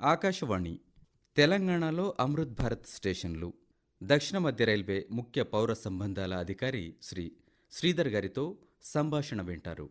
ఆకాశవాణి తెలంగాణలో అమృత్ భారత్ స్టేషన్లు. దక్షిణ మధ్య రైల్వే ముఖ్య పౌర సంబంధాల అధికారి శ్రీ శ్రీధర్ గారితో సంభాషణ వింటారు.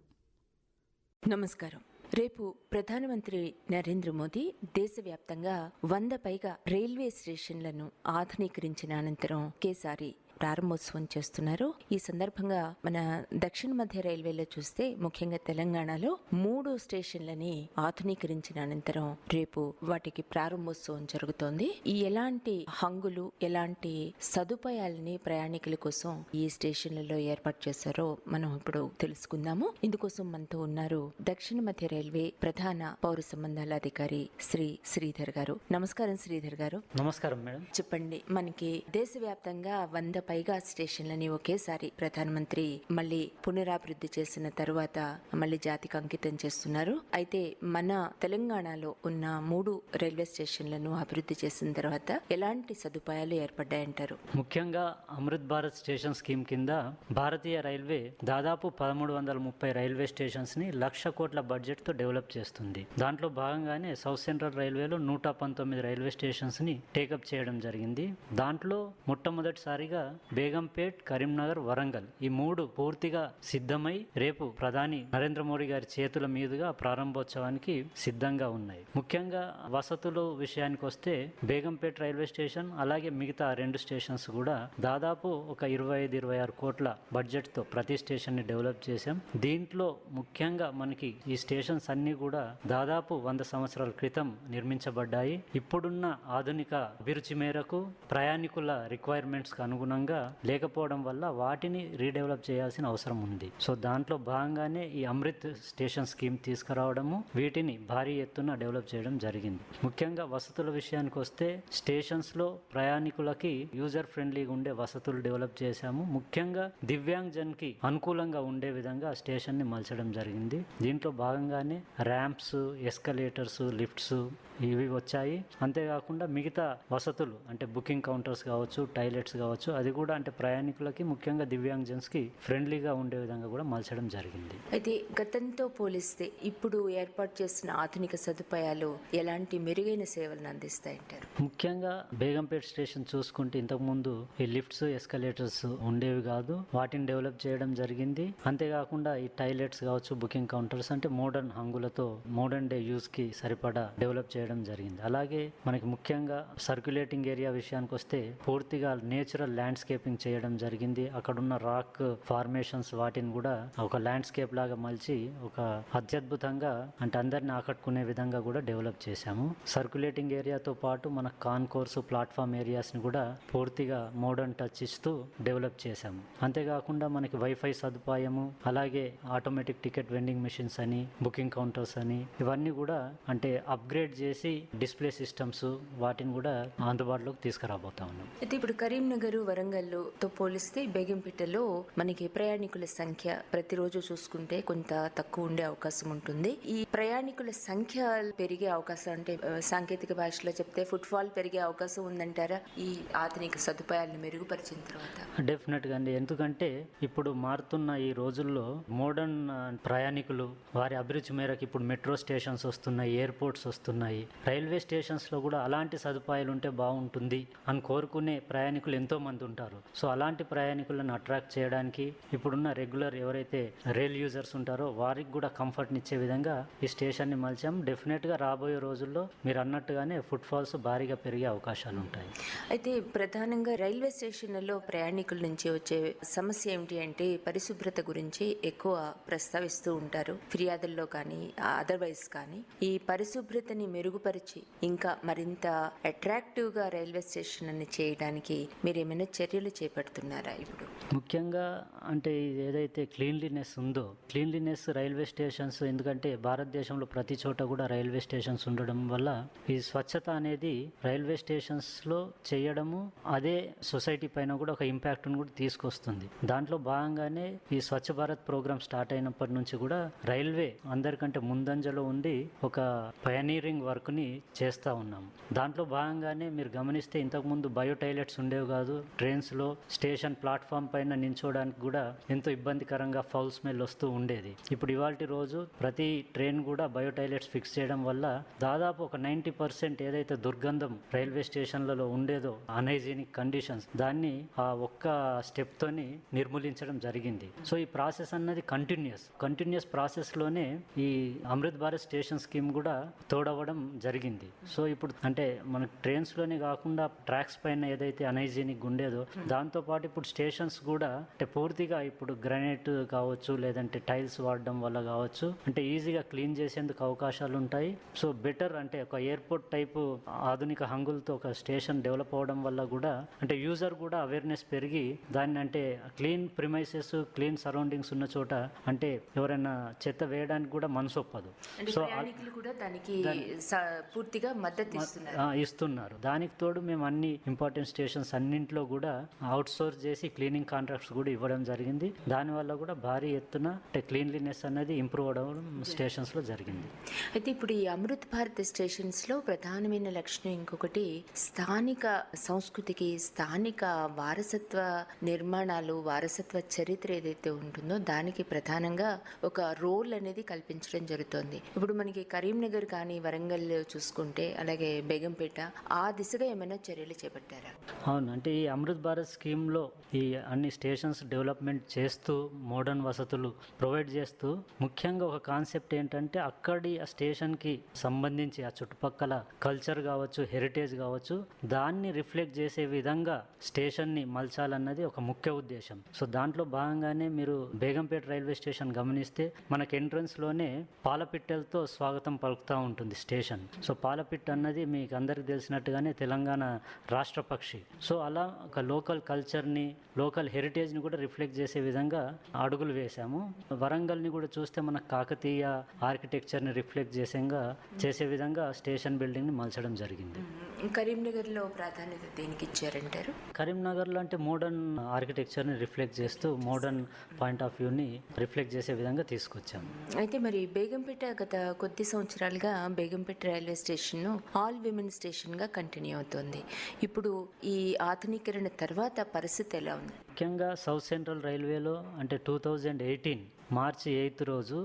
నమస్కారం. రేపు ప్రధానమంత్రి నరేంద్ర మోదీ దేశవ్యాప్తంగా వంద పైగా రైల్వే స్టేషన్లను ఆధునీకరించిన అనంతరం ఒకేసారి ప్రారంభోత్సవం చేస్తున్నారు. ఈ సందర్భంగా మన దక్షిణ మధ్య రైల్వేలో చూస్తే ముఖ్యంగా తెలంగాణలో మూడు స్టేషన్లని ఆధునీకరించిన అనంతరం రేపు వాటికి ప్రారంభోత్సవం జరుగుతోంది. ఈ ఎలాంటి హంగులు ఎలాంటి సదుపాయాలని ప్రయాణికుల కోసం ఈ స్టేషన్లలో ఏర్పాటు చేశారో మనం ఇప్పుడు తెలుసుకుందాము. ఇందుకోసం మనతో ఉన్నారు దక్షిణ మధ్య రైల్వే ప్రధాన పౌర సంబంధాల అధికారి శ్రీ శ్రీధర్ గారు. నమస్కారం శ్రీధర్ గారు. నమస్కారం మేడం. చెప్పండి మనకి దేశవ్యాప్తంగా వంద పైగా స్టేషన్లని ఒకేసారి ప్రధానమంత్రి మళ్ళీ పునరాభివృద్ధి చేసిన తర్వాత మళ్ళీ జాతికి అంకితం చేస్తున్నారు. అయితే మన తెలంగాణలో ఉన్న మూడు రైల్వే స్టేషన్లను అభివృద్ధి చేసిన తర్వాత ఎలాంటి సదుపాయాలు ఏర్పడ్డాయంటారు? ముఖ్యంగా అమృత్ భారత్ స్టేషన్ స్కీమ్ కింద భారతీయ రైల్వే దాదాపు పదమూడు వందల ముప్పై రైల్వే స్టేషన్స్ని లక్ష కోట్ల బడ్జెట్తో డెవలప్ చేస్తుంది. దాంట్లో భాగంగానే సౌత్ సెంట్రల్ రైల్వేలో నూట పంతొమ్మిది రైల్వే స్టేషన్స్ని టేకప్ చేయడం జరిగింది. దాంట్లో మొట్టమొదటిసారిగా బేగంపేట్ కరీంనగర్ వరంగల్ ఈ మూడు పూర్తిగా సిద్ధమై రేపు ప్రధాని నరేంద్ర మోడీ గారి చేతుల మీదుగా ప్రారంభోత్సవానికి సిద్ధంగా ఉన్నాయి. ముఖ్యంగా వసతులు విషయానికి వస్తే బేగంపేట్ రైల్వే స్టేషన్ అలాగే మిగతా రెండు స్టేషన్స్ కూడా దాదాపు ఒక ఇరవై ఐదు ఇరవై ఆరు కోట్ల బడ్జెట్తో ప్రతి స్టేషన్ని డెవలప్ చేశాం. దీంట్లో ముఖ్యంగా మనకి ఈ స్టేషన్స్ అన్ని కూడా దాదాపు వంద సంవత్సరాల క్రితం నిర్మించబడ్డాయి. ఇప్పుడున్న ఆధునిక అభిరుచి మేరకు ప్రయాణికుల రిక్వైర్మెంట్స్ అనుగుణంగా అనుగుణంగా లేకపోవడం వల్ల వాటిని రీడెవలప్ చేయాల్సిన అవసరం ఉంది. సో దాంట్లో భాగంగానే ఈ అమృత్ స్టేషన్ స్కీమ్ తీసుకురావడము వీటిని భారీ ఎత్తున డెవలప్ చేయడం జరిగింది. ముఖ్యంగా వసతుల విషయానికి వస్తే స్టేషన్స్లో ప్రయాణికులకి యూజర్ ఫ్రెండ్లీగా ఉండే వసతులు డెవలప్ చేశాము. ముఖ్యంగా దివ్యాంగ్జన్కి అనుకూలంగా ఉండే విధంగా స్టేషన్ని మలచడం జరిగింది. దీంట్లో భాగంగానే ర్యాంప్స్ ఎస్కలేటర్స్ లిఫ్ట్స్ ఇవి వచ్చాయి. అంతేకాకుండా మిగతా వసతులు అంటే బుకింగ్ కౌంటర్స్ కావచ్చు టాయిలెట్స్ కావచ్చు అది కూడా అంటే ప్రయాణికులకి ముఖ్యంగా దివ్యాంగజన్స్కి ఫ్రెండ్లీగా ఉండే విధంగా కూడా మలచడం జరిగింది. అయితే గతంతో పోలిస్తే ఇప్పుడు ఏర్పాటు చేసిన ఆధునిక సదుపాయాలు ఎలాంటి మెరుగైన సేవలను అందిస్తాయంటారు? ముఖ్యంగా బేగంపేట్ స్టేషన్ చూసుకుంటే ఇంతకు ముందు ఈ లిఫ్ట్స్ ఎస్కలేటర్స్ ఉండేవి కాదు. వాటిని డెవలప్ చేయడం జరిగింది. అంతేకాకుండా ఈ టాయిలెట్స్ కావచ్చు బుకింగ్ కౌంటర్స్ అంటే మోడర్న్ హంగులతో మోడర్న్ డే యూస్కి సరిపడా డెవలప్ చేయడం జరిగింది. అలాగే మనకి ముఖ్యంగా సర్క్యులేటింగ్ ఏరియా విషయానికి వస్తే పూర్తిగా నేచురల్ ల్యాండ్స్కేపింగ్ చేయడం జరిగింది. అక్కడున్న రాక్ ఫార్మేషన్స్ వాటిని కూడా ఒక ల్యాండ్స్కేప్ లాగా మలిచి ఒక అత్యద్భుతంగా అంటే అందరిని ఆకట్టుకునే విధంగా కూడా డెవలప్ చేశాము. సర్క్యులేటింగ్ ఏరియాతో పాటు మన కాన్కోర్స్ ప్లాట్ఫామ్ ఏరియాస్ని కూడా పూర్తిగా మోడర్న్ టచ్ ఇస్తూ డెవలప్ చేశాము. అంతేకాకుండా మనకి వైఫై సదుపాయము అలాగే ఆటోమేటిక్ టికెట్ వెండింగ్ మెషిన్స్ అని బుకింగ్ కౌంటర్స్ అని ఇవన్నీ కూడా అంటే అప్గ్రేడ్ చేసి డిస్ప్లే సిస్టమ్స్ వాటిని కూడా అందుబాటులోకి తీసుకురాబోతా ఉన్నాం. అయితే ఇప్పుడు కరీంనగర్ వరంగల్ తో పోలిస్తే బేగంపేటలో మనకి ప్రయాణికుల సంఖ్య ప్రతిరోజు చూసుకుంటే కొంత తక్కువ ఉండే అవకాశం ఉంటుంది. ఈ ప్రయాణికుల సంఖ్య పెరిగే అవకాశం అంటే సాంకేతిక భాషలో చెప్తే ఫుట్ఫాల్ పెరిగే అవకాశం ఉందంటారా? ఈ ఆధునిక సదుపాయాలను మెరుగుపరిచిన తర్వాత. డెఫినెట్గా అండి. ఎందుకంటే ఇప్పుడు మారుతున్న ఈ రోజుల్లో మోడర్న్ ప్రయాణికులు వారి అభిరుచి మేరకు ఇప్పుడు మెట్రో స్టేషన్స్ వస్తున్నాయి ఎయిర్పోర్ట్స్ వస్తున్నాయి. రైల్వే స్టేషన్స్లో కూడా అలాంటి సదుపాయాలు ఉంటే బాగుంటుంది అని కోరుకునే ప్రయాణికులు ఎంతో మంది ఉంటారు. సో అలాంటి ప్రయాణికులను అట్రాక్ట్ చేయడానికి ఇప్పుడున్న రెగ్యులర్ ఎవరైతే రైల్ యూజర్స్ ఉంటారో వారికి కూడా కంఫర్ట్ ఇచ్చే విధంగా ఈ స్టేషన్ని మలిచాం. డెఫినెట్గా రాబోయే రోజుల్లో మీరు అన్నట్టుగానే ఫుట్ ఫాల్స్ భారీగా పెరిగే అవకాశాలు ఉంటాయి. అయితే ప్రధానంగా రైల్వే స్టేషన్లలో ప్రయాణికుల నుంచి వచ్చే సమస్య ఏమిటి అంటే పరిశుభ్రత గురించి ఎక్కువ ప్రస్తావిస్తూ ఉంటారు. ఫిర్యాదుల్లో కానీ అదర్వైజ్ కానీ ఈ పరిశుభ్రతని మెరుగుపరిచి ఇంకా మరింత అట్రాక్టివ్గా రైల్వే స్టేషన్ అని చేయడానికి మీరు ఏమైనా చర్యలు చేపడుతున్నారా ఇప్పుడు? ముఖ్యంగా అంటే ఇది ఏదైతే క్లీన్లీనెస్ ఉందో క్లీన్లీనెస్ రైల్వే స్టేషన్స్ ఎందుకంటే భారతదేశంలో ప్రతి చోట కూడా రైల్వే స్టేషన్స్ ఉండడం వల్ల ఈ స్వచ్ఛత అనేది రైల్వే స్టేషన్స్లో చేయడము అదే సొసైటీ పైన కూడా ఒక ఇంపాక్ట్ను కూడా తీసుకొస్తుంది. దాంట్లో భాగంగానే ఈ స్వచ్ఛ భారత్ ప్రోగ్రామ్ స్టార్ట్ అయినప్పటి నుంచి కూడా రైల్వే అందరికంటే ముందంజలో ఉండి ఒక పయనీరింగ్ వర్క్ని చేస్తూ ఉన్నాము. దాంట్లో భాగంగానే మీరు గమనిస్తే ఇంతకుముందు బయో టాయిలెట్స్ ఉండేవి కాదు ట్రైన్ ట్రైన్స్లో స్టేషన్ ప్లాట్ఫామ్ పైన నించోడానికి కూడా ఎంతో ఇబ్బందికరంగా ఫౌల్ స్మెల్ వస్తూ ఉండేది. ఇప్పుడు ఇవాళ రోజు ప్రతి ట్రైన్ కూడా బయో టాయిలెట్స్ ఫిక్స్ చేయడం వల్ల దాదాపు ఒక నైంటీ పర్సెంట్ ఏదైతే దుర్గంధం రైల్వే స్టేషన్లలో ఉండేదో అనైజీనిక్ కండిషన్స్ దాన్ని ఆ ఒక్క స్టెప్ తోని నిర్మూలించడం జరిగింది. సో ఈ ప్రాసెస్ అన్నది కంటిన్యూస్. కంటిన్యూస్ ప్రాసెస్లోనే ఈ అమృత్ భారత్ స్టేషన్ స్కీమ్ కూడా తోడవడం జరిగింది. సో ఇప్పుడు అంటే మనకు ట్రైన్స్లోనే కాకుండా ట్రాక్స్ పైన ఏదైతే అనైజీనిక్ ఉండేదో దాంతో పాటు ఇప్పుడు స్టేషన్స్ కూడా అంటే పూర్తిగా ఇప్పుడు గ్రానైట్ కావచ్చు లేదంటే టైల్స్ వాడడం వల్ల కావచ్చు అంటే ఈజీగా క్లీన్ చేసేందుకు అవకాశాలు ఉంటాయి. సో బెటర్ అంటే ఒక ఎయిర్పోర్ట్ టైపు ఆధునిక హంగులతో ఒక స్టేషన్ డెవలప్ అవడం వల్ల కూడా అంటే యూజర్ కూడా అవేర్నెస్ పెరిగి దాన్ని అంటే క్లీన్ ప్రిమైసెస్ క్లీన్ సరౌండింగ్స్ ఉన్న చోట అంటే ఎవరైనా చెత్త వేయడానికి కూడా మనసు ఒప్పదు. సో కూడా దానికి పూర్తిగా మద్దతు ఇస్తున్నారు. దానికి తోడు మేము అన్ని ఇంపార్టెంట్ స్టేషన్స్ అన్నింటిలో కూడా అవుట్ సోర్స్ చేసి క్లీనింగ్ కాంట్రాక్ట్స్ కూడా ఇవ్వడం జరిగింది. దానివల్ల కూడా భారీ ఎత్తున క్లీన్లీనెస్ అనేది ఇంప్రూవ్ అవడం స్టేషన్స్లో జరిగింది. అయితే ఇప్పుడు ఈ అమృత్ భారత్ స్టేషన్స్లో ప్రధానమైన లక్షణం ఇంకొకటి స్థానిక సంస్కృతికి స్థానిక వారసత్వ నిర్మాణాలు వారసత్వ చరిత్ర ఏదైతే ఉంటుందో దానికి ప్రధానంగా ఒక రోల్ అనేది కల్పించడం జరుగుతోంది. ఇప్పుడు మనకి కరీంనగర్ కానీ వరంగల్ చూసుకుంటే అలాగే బేగంపేట ఆ దిశగా ఏమైనా చర్యలు చేపట్టారా? అవును అంటే ఈ అమృత్ భారత్ స్కీమ్లో ఈ అన్ని స్టేషన్స్ డెవలప్మెంట్ చేస్తూ మోడర్న్ వసతులు ప్రొవైడ్ చేస్తూ ముఖ్యంగా ఒక కాన్సెప్ట్ ఏంటంటే అక్కడి ఆ స్టేషన్కి సంబంధించి ఆ చుట్టుపక్కల కల్చర్ కావచ్చు హెరిటేజ్ కావచ్చు దాన్ని రిఫ్లెక్ట్ చేసే విధంగా స్టేషన్ని మలచాలన్నది ఒక ముఖ్య ఉద్దేశం. సో దాంట్లో భాగంగానే మీరు బేగంపేట రైల్వే స్టేషన్ గమనిస్తే మనకి ఎంట్రన్స్లోనే పాలపిట్టెలతో స్వాగతం పలుకుతూ ఉంటుంది స్టేషన్. సో పాలపిట్ట అన్నది మీకు అందరికి తెలిసినట్టుగానే తెలంగాణ రాష్ట్ర పక్షి. సో అలా ఒక లోకల్ కల్చర్ని లోకల్ హెరిటేజ్ని కూడా రిఫ్లెక్ట్ చేసే విధంగా అడుగులు వేశాము. వరంగల్ని కూడా చూస్తే మన కాకతీయ ఆర్కిటెక్చర్ని రిఫ్లెక్ట్ చేసేగా చేసే విధంగా స్టేషన్ బిల్డింగ్ని మలచడం జరిగింది. కరీంనగర్లో ప్రాధాన్యత దేనికి ఇచ్చారంటారు? కరీంనగర్లో అంటే మోడర్న్ ఆర్కిటెక్చర్ని రిఫ్లెక్ట్ చేస్తూ మోడర్న్ పాయింట్ ఆఫ్ వ్యూని రిఫ్లెక్ట్ చేసే విధంగా తీసుకొచ్చాము అయితే మరి బేగంపేట గత కొద్ది సంవత్సరాలుగా Begumpet railway station all women స్టేషన్గా continue అవుతోంది. ఇప్పుడు ఈ ఆధునీకరణ తర్వాత పరిస్థితి ఎలా ఉంది? ముఖ్యంగా సౌత్ సెంట్రల్ రైల్వేలో అంటే two thousand eighteen March eighth రోజు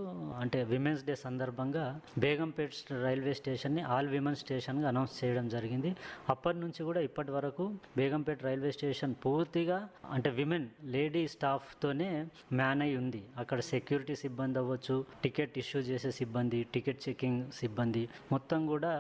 అంటే విమెన్స్ డే సందర్భంగా బేగంపేట్ రైల్వే స్టేషన్ని ఆల్ విమెన్ స్టేషన్గా అనౌన్స్ చేయడం జరిగింది. అప్పటి నుంచి కూడా ఇప్పటి వరకు బేగంపేట్ రైల్వే స్టేషన్ పూర్తిగా అంటే విమెన్ లేడీ స్టాఫ్తోనే మ్యాన్ అయి ఉంది. అక్కడ సెక్యూరిటీ సిబ్బంది అవ్వచ్చు టికెట్ ఇష్యూ చేసే సిబ్బంది టికెట్ చెకింగ్ సిబ్బంది మొత్తం కూడా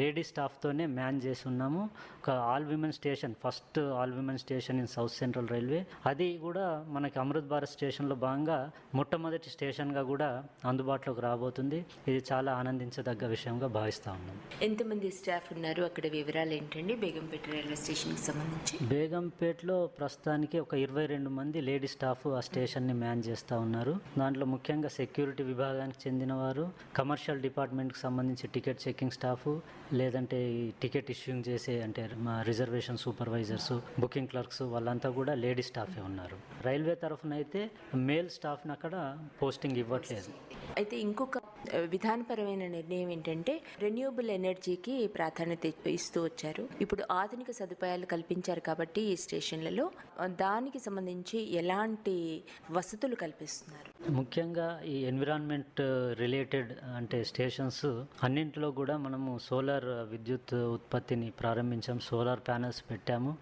లేడీ స్టాఫ్తోనే మ్యాన్ చేసి ఉన్నాము. ఒక all women station first all women station in south central railway. అది కూడా మనకి అమృత్ భారత్ స్టేషన్లో భాగంగా మొట్టమొదటి స్టేషన్గా కూడా అందుబాటులోకి రాబోతుంది. ఇది చాలా ఆనందించదగ్గ విషయంగా భావిస్తా ఉన్నాం. ఎంతమంది స్టాఫ్ ఉన్నారు? అక్కడ వివరాలు ఏంటండి? బేగంపేట రైల్వే స్టేషన్కి సంబంధించి. బేగంపేటలో ప్రస్తుతానికి ఒక ఇరవై రెండు మంది లేడీ స్టాఫ్ ఆ స్టేషన్ని మ్యాన్ చేస్తూ ఉన్నారు. దాంట్లో ముఖ్యంగా సెక్యూరిటీ విభాగానికి చెందిన వారు కమర్షియల్ డిపార్ట్మెంట్కి సంబంధించి టికెట్ చెకింగ్ స్టాఫ్ లేదంటే ఈ టికెట్ ఇష్యూయింగ్ చేసే అంటే మా రిజర్వేషన్ సూపర్వైజర్స్ బుకింగ్ క్లర్క్స్ వాళ్ళంతా కూడా లేడీ స్టాఫే. ఉన్నారు. రైల్వే తరఫున అయితే మేల్ స్టాఫ్ని అక్కడ పోస్టింగ్ ఇవ్వట్లేదు. అయితే ఇంకొక విధానపరమైన నిర్ణయం ఏంటంటే రెన్యూబుల్ ఎనర్జీకి ప్రాధాన్యత ఇస్తూ వచ్చారు. ఇప్పుడు ఆధునిక సదుపాయాలు కల్పించారు కాబట్టి ఈ స్టేషన్లలో దానికి సంబంధించి ఎలాంటి వసతులు కల్పిస్తున్నారు? ముఖ్యంగా ఈ ఎన్విరాన్మెంట్ రిలేటెడ్ అంటే స్టేషన్స్ అన్నింటిలో కూడా మనము సోలార్ విద్యుత్ ఉత్పత్తిని ప్రారంభించాం సోలార్ ప్యానెల్స్ పెట్టాము.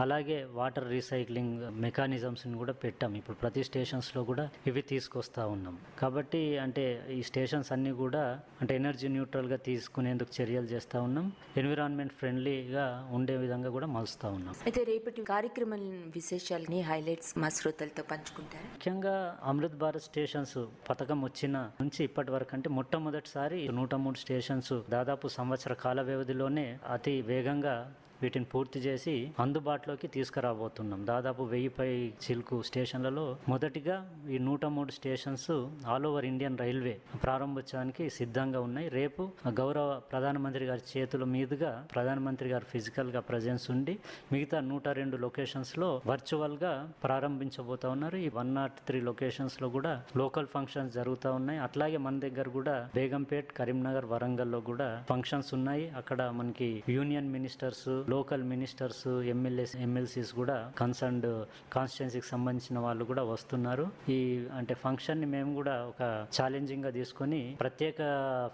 అలాగే వాటర్ రీసైక్లింగ్ మెకానిజమ్స్ని కూడా పెట్టాము. ఇప్పుడు ప్రతి స్టేషన్స్లో కూడా ఇవి తీసుకొస్తా ఉన్నాం. కాబట్టి అంటే ఈ స్టేషన్స్ అన్నీ కూడా అంటే ఎనర్జీ న్యూట్రల్గా తీసుకునేందుకు చర్యలు చేస్తూ ఉన్నాం. ఎన్విరాన్మెంట్ ఫ్రెండ్లీగా ఉండే విధంగా కూడా మలుస్తూ ఉన్నాం. అయితే రేపటి కార్యక్రమం విశేషాలని హైలైట్స్ మా శ్రోతలతో పంచుకుంటారు? ముఖ్యంగా అమృత్ భారత్ స్టేషన్స్ పథకం వచ్చిన నుంచి ఇప్పటి వరకు అంటే మొట్టమొదటిసారి నూట మూడు స్టేషన్స్ దాదాపు సంవత్సర కాల వ్యవధిలోనే అతి వేగంగా వీటిని పూర్తి చేసి అందుబాటులోకి తీసుకురాబోతున్నాం. దాదాపు వెయ్యి పై చిలుకు స్టేషన్లలో మొదటిగా ఈ నూట మూడు stations all over Indian railway ప్రారంభోత్సవానికి సిద్ధంగా ఉన్నాయి. రేపు గౌరవ ప్రధానమంత్రి గారి చేతుల మీదుగా ప్రధానమంత్రి గారు ఫిజికల్గా ప్రజెన్స్ ఉండి మిగతా నూట రెండు లొకేషన్స్లో వర్చువల్గా ప్రారంభించబోతా ఉన్నారు. ఈ వన్ నాట్ త్రీ లొకేషన్స్లో కూడా లోకల్ ఫంక్షన్స్ జరుగుతూ ఉన్నాయి. అట్లాగే మన దగ్గర కూడా బేగంపేట్ కరీంనగర్ వరంగల్లో కూడా ఫంక్షన్స్ ఉన్నాయి. అక్కడ మనకి union ministers local ministers MLAs MLCs కూడా కన్సర్న్డ్ కాన్స్టిట్యున్సీకి సంబంధించిన వాళ్ళు కూడా వస్తున్నారు. ఈ అంటే ఫంక్షన్ని మేము కూడా ఒక ఛాలెంజింగ్గా తీసుకొని ప్రత్యేక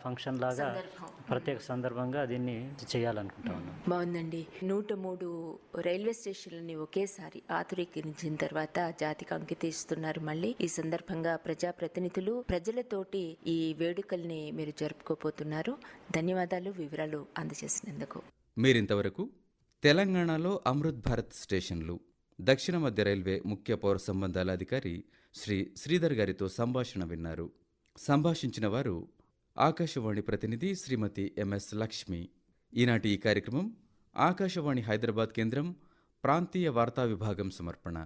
ఫంక్షన్ లాగా ప్రత్యేక సందర్భంగా దీన్ని చేయాలనుకుంటా ఉన్నాం. బాగుందండి. నూట మూడు రైల్వే స్టేషన్లని ఒకేసారి ఆధునీకరించిన తర్వాత జాతికి అంకితిస్తున్నారు. మళ్ళీ ఈ సందర్భంగా ప్రజాప్రతినిధులు ప్రజలతోటి ఈ వేడుకల్ని మీరు జరుపుకోబోతున్నారు. ధన్యవాదాలు వివరాలు అందజేసినందుకు. మీరింతవరకు తెలంగాణలో అమృత్ భారత్ స్టేషన్లు. దక్షిణ మధ్య రైల్వే ముఖ్య పౌర సంబంధాల అధికారి శ్రీ శ్రీధర్ గారితో సంభాషణ విన్నారు. సంభాషించిన వారు ఆకాశవాణి ప్రతినిధి శ్రీమతి ఎంఎస్ లక్ష్మి. ఈనాటి ఈ కార్యక్రమం ఆకాశవాణి హైదరాబాద్ కేంద్రం ప్రాంతీయ వార్తా విభాగం సమర్పణ.